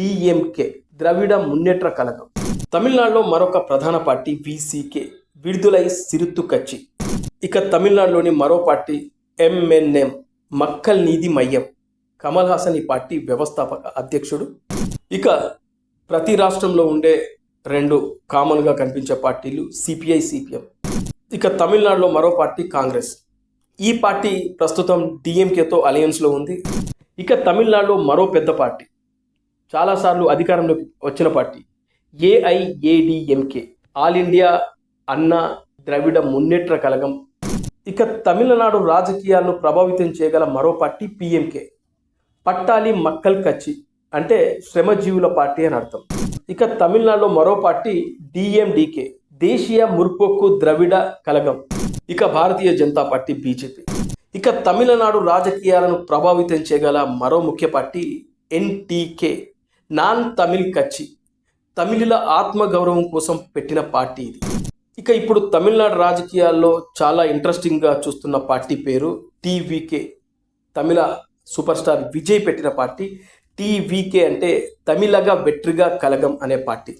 TMK ద్రవిడ మున్నేట్ర కలగం. తమిళనాడులో మరొక ప్రధాన పార్టీ విసికే విడుదలై సిరుత్తు కచ్చి. ఇక తమిళనాడులోని మరో పార్టీ ఎంఎన్ఎం మక్కల్ నీతి మయ్యం కమల్ హాసన్ ఈ పార్టీ వ్యవస్థాపక అధ్యక్షుడు. ఇక ప్రతి రాష్ట్రంలో ఉండే రెండు కామన్గా కనిపించే పార్టీలు సిపిఐ సిపిఎం. ఇక తమిళనాడులో మరో పార్టీ కాంగ్రెస్. ఈ పార్టీ ప్రస్తుతం డిఎంకేతో అలయన్స్లో ఉంది. ఇక తమిళనాడులో మరో పెద్ద పార్టీ చాలాసార్లు అధికారంలోకి వచ్చిన పార్టీ. ఏఐఏడిఎంకే ఆల్ ఇండియా అన్నా ద్రవిడ మున్నేట్ర కలగం. ఇక తమిళనాడు రాజకీయాలను ప్రభావితం చేయగల మరో పార్టీ పిఎంకే పట్టాలి మక్కల్ కచ్చి అంటే శ్రమజీవుల పార్టీ అని అర్థం. ఇక తమిళనాడులో మరో పార్టీ డిఎండికే దేశీయ ముర్పోక్కు ద్రవిడ కలగం. ఇక భారతీయ జనతా పార్టీ బీజేపీ ఇక తమిళనాడు రాజకీయాలను ప్రభావితం చేయగల మరో ముఖ్య పార్టీ ఎన్టీకే నాన్ తమిళ్ కచ్చి. తమిళుల ఆత్మగౌరవం కోసం పెట్టిన పార్టీ ఇది. ఇక ఇప్పుడు తమిళనాడు రాజకీయాల్లో చాలా ఇంట్రెస్టింగ్గా చూస్తున్న పార్టీ పేరు TVK. Tamil super star Vijay పెట్టిన పార్టీ టీవీకే అంటే తమిళగా వెట్రిగా కలగం అనే పార్టీ.